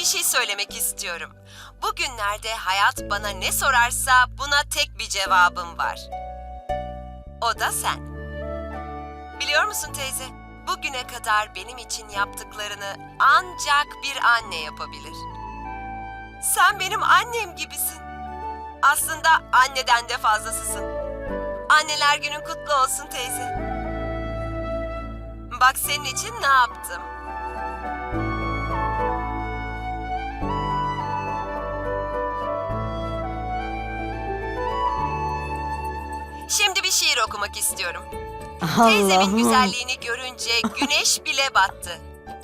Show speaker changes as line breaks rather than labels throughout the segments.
bir şey söylemek istiyorum. Bugünlerde hayat bana ne sorarsa buna tek bir cevabım var. O da sen. Biliyor musun teyze? Bugüne kadar benim için yaptıklarını ancak bir anne yapabilir. Sen benim annem gibisin. Aslında anneden de fazlasısın. Anneler günün kutlu olsun teyze. Bak senin için ne yaptım. Bir şiir okumak istiyorum. Teyzemin güzelliğini görünce güneş bile battı.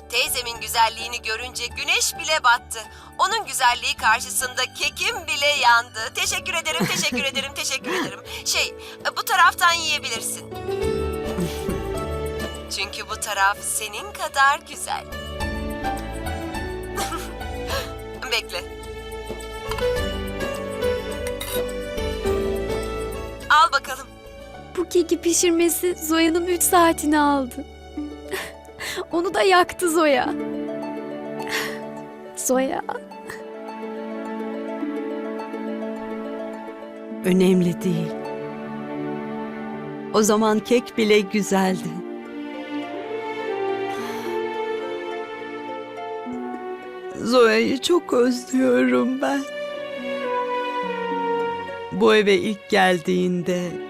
Teyzemin güzelliğini görünce güneş bile battı. Onun güzelliği karşısında kekim bile yandı. Teşekkür ederim, teşekkür ederim, teşekkür ederim. Şey, bu taraftan yiyebilirsin. Çünkü bu taraf senin kadar güzel. Bekle. Al bakalım.
Bu keki pişirmesi Zoya'nın 3 saatini aldı. Onu da yaktı Zoya. Zoya.
Önemli değil. O zaman kek bile güzeldi. Zoya'yı çok özlüyorum ben. Bu eve ilk geldiğinde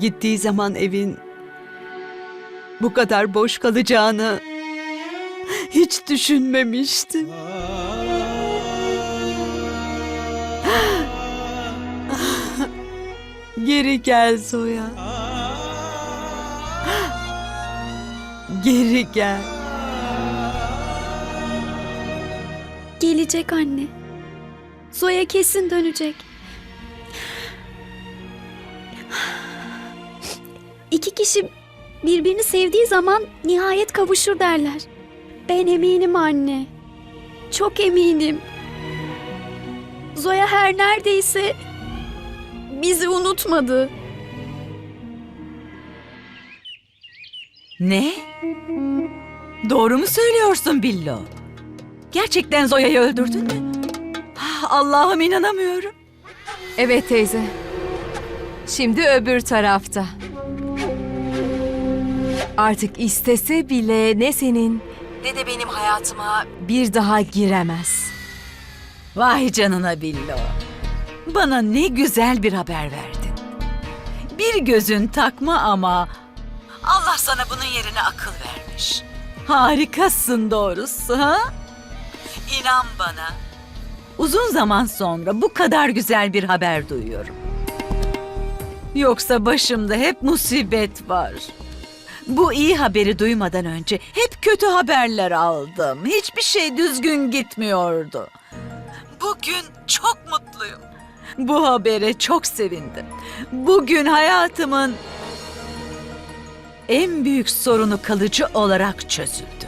gittiği zaman evin bu kadar boş kalacağını hiç düşünmemiştim. Geri gel Zoya. Geri gel.
Gelecek anne. Zoya kesin dönecek. İki kişi birbirini sevdiği zaman nihayet kavuşur derler. Ben eminim anne. Çok eminim. Zoya her neredeyse bizi unutmadı.
Ne? Doğru mu söylüyorsun Billo? Gerçekten Zoya'yı öldürdün mü? Ah, Allah'ım inanamıyorum.
Evet teyze. Şimdi öbür tarafta. Artık istese bile ne senin ne de benim hayatıma bir daha giremez.
Vay canına Billo. Bana ne güzel bir haber verdin. Bir gözün takma ama Allah sana bunun yerine akıl vermiş. Harikasın doğrusu ha? İnan bana. Uzun zaman sonra bu kadar güzel bir haber duyuyorum. Yoksa başımda hep musibet var. Bu iyi haberi duymadan önce hep kötü haberler aldım. Hiçbir şey düzgün gitmiyordu. Bugün çok mutluyum. Bu habere çok sevindim. Bugün hayatımın en büyük sorunu kalıcı olarak çözüldü.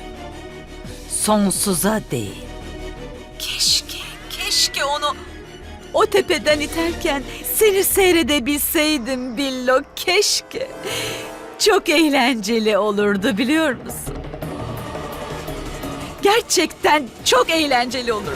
Sonsuza değil. Keşke, keşke onu o tepeden iterken seni seyredebilseydim Billo, keşke. Çok eğlenceli olurdu biliyor musun? Gerçekten çok eğlenceli olurdu.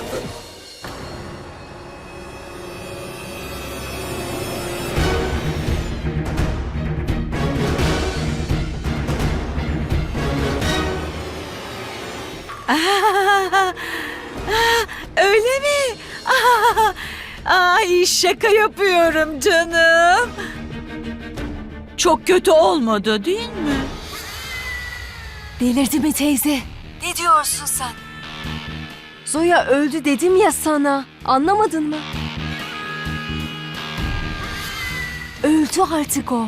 Öyle mi? Aa, ay şaka yapıyorum canım. Çok kötü olmadı değil mi?
Delirdi mi teyze? Ne diyorsun sen? Zoya öldü dedim ya sana. Anlamadın mı? Öldü artık o.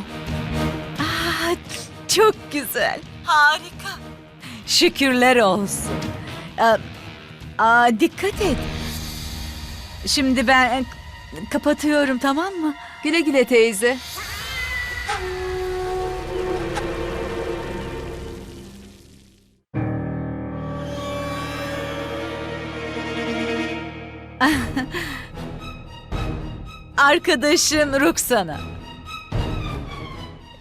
Aa, çok güzel. Harika. Şükürler olsun. Aa, aa, dikkat et. Şimdi ben kapatıyorum tamam mı?
Güle güle teyze.
Arkadaşım Ruksana.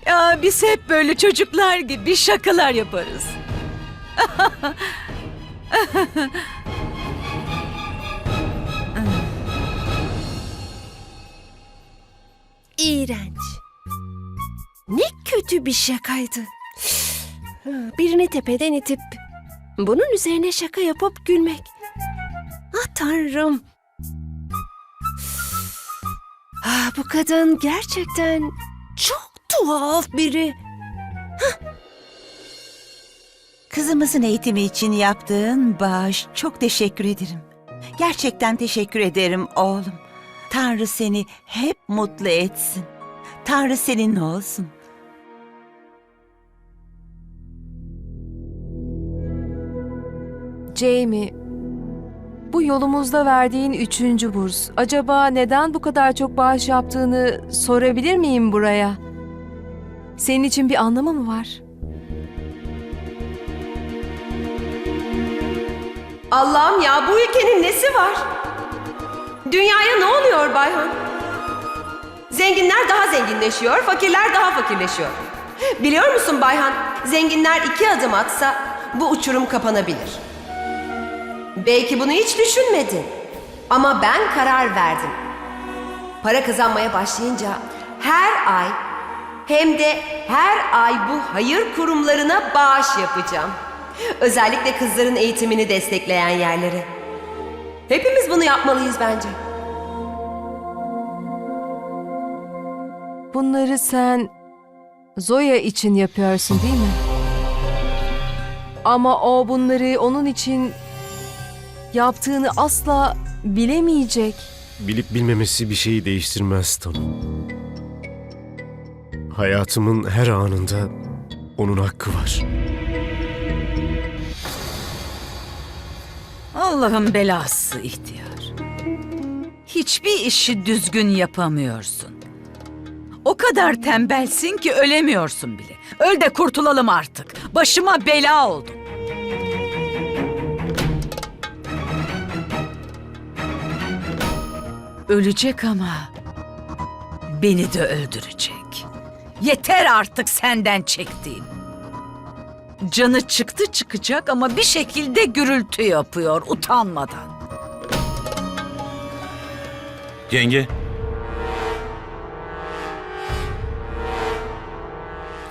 Ya biz hep böyle çocuklar gibi şakalar yaparız.
İğrenç. Ne kötü bir şakaydı. Birini tepeden itip bunun üzerine şaka yapıp gülmek. Ah tanrım. Bu kadın gerçekten çok tuhaf biri.
Kızımızın eğitimi için yaptığın bağış çok teşekkür ederim. Gerçekten teşekkür ederim oğlum. Tanrı seni hep mutlu etsin. Tanrı seninle olsun.
Jamie, bu yolumuzda verdiğin üçüncü burs. Acaba neden bu kadar çok bağış yaptığını sorabilir miyim buraya? Senin için bir anlamı mı var?
Allah'ım ya bu ülkenin nesi var? Dünyaya ne oluyor Bayhan? Zenginler daha zenginleşiyor, fakirler daha fakirleşiyor. Biliyor musun Bayhan, zenginler iki adım atsa bu uçurum kapanabilir. Belki bunu hiç düşünmedin. Ama ben karar verdim. Para kazanmaya başlayınca her ay hem de her ay bu hayır kurumlarına bağış yapacağım. Özellikle kızların eğitimini destekleyen yerlere. Hepimiz bunu yapmalıyız bence.
Bunları sen Zoya için yapıyorsun değil mi? Ama o bunları onun için yaptığını asla bilemeyecek.
Bilip bilmemesi bir şeyi değiştirmez Tanu. Hayatımın her anında onun hakkı var.
Allah'ın belası ihtiyar. Hiçbir işi düzgün yapamıyorsun. O kadar tembelsin ki ölemiyorsun bile. Öl de kurtulalım artık. Başıma bela oldun. Ölecek ama beni de öldürecek. Yeter artık senden çektiğim. Canı çıktı çıkacak ama bir şekilde gürültü yapıyor utanmadan.
Yenge.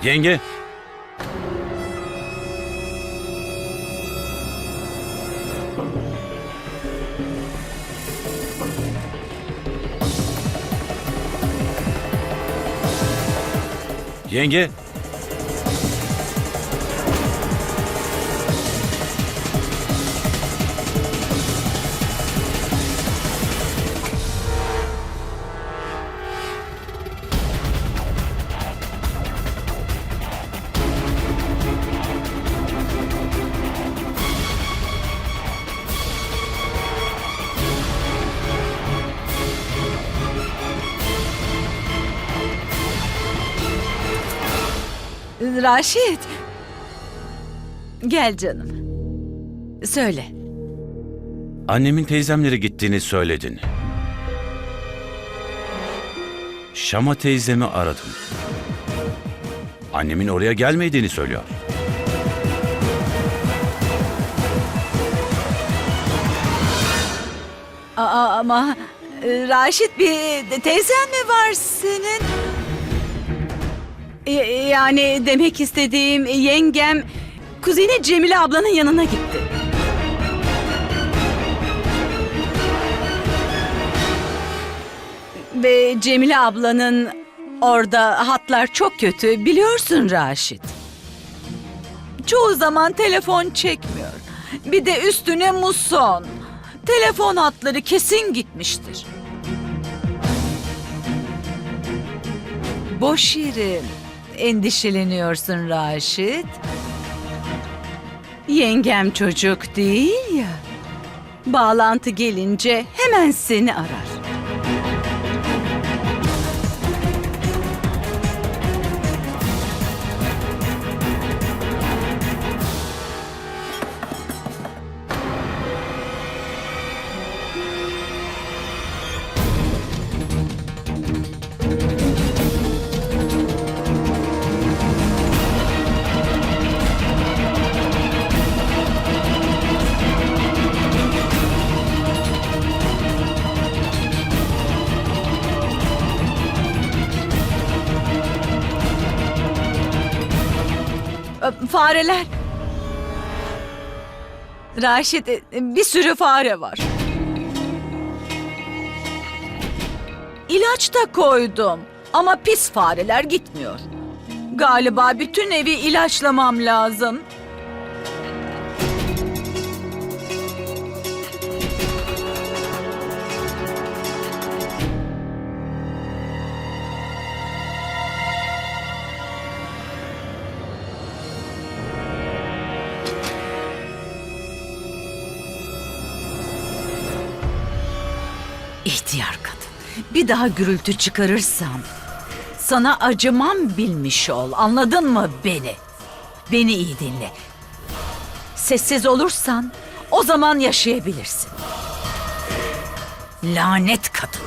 Yenge. Yenge.
Raşit. Gel canım. Söyle.
Annemin teyzemlere gittiğini söyledin. Şama teyzemi aradım. Annemin oraya gelmediğini söylüyor.
Aa, ama e, Raşit bir teyzen mi var senin? E, Yani demek istediğim yengem kuzeni Cemile ablanın yanına gitti. Ve Cemile ablanın orada hatlar çok kötü biliyorsun Raşit. Çoğu zaman telefon çekmiyor. Bir de üstüne muson. Telefon hatları kesin gitmiştir. Boş yere endişeleniyorsun Raşit. Yengem çocuk değil ya. Bağlantı gelince hemen seni arar. Fareler. Raşit e, bir sürü fare var. İlaç da koydum ama pis fareler gitmiyor. Galiba bütün evi ilaçlamam lazım. Bir daha gürültü çıkarırsam sana acımam bilmiş ol. Anladın mı beni? Beni iyi dinle. Sessiz olursan o zaman yaşayabilirsin. Lanet kadın.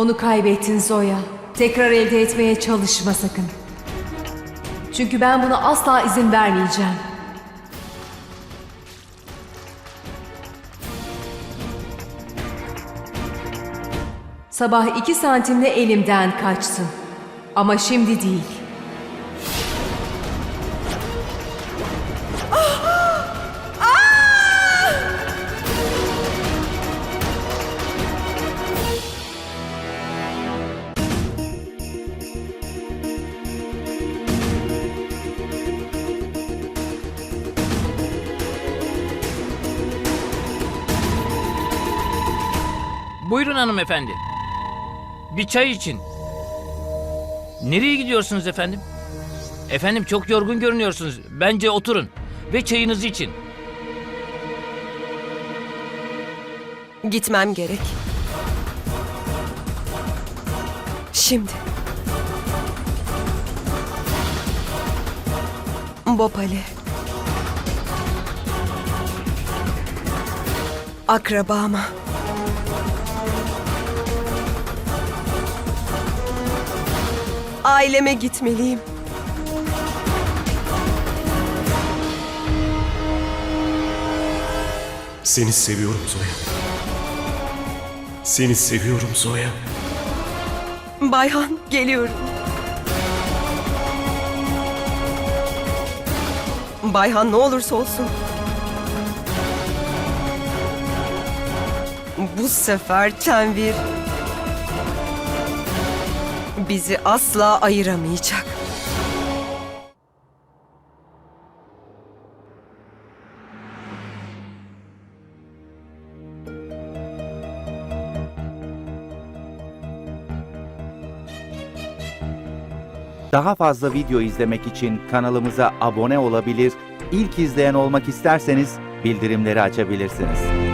Onu kaybettin Zoya. Tekrar elde etmeye çalışma sakın. Çünkü ben buna asla izin vermeyeceğim. Sabah iki santimle elimden kaçtın. Ama şimdi değil.
Buyurun hanımefendi. Bir çay için. Nereye gidiyorsunuz efendim? Efendim çok yorgun görünüyorsunuz. Bence oturun ve çayınızı için.
Gitmem gerek. Şimdi. Bopali. Akrabama. Aileme gitmeliyim.
Seni seviyorum Zoya. Seni seviyorum Zoya.
Bayhan geliyorum. Bayhan ne olursa olsun. Bu sefer Tenvir bizi asla ayıramayacak.
Daha fazla video izlemek için kanalımıza abone olabilir, ilk izleyen olmak isterseniz bildirimleri açabilirsiniz.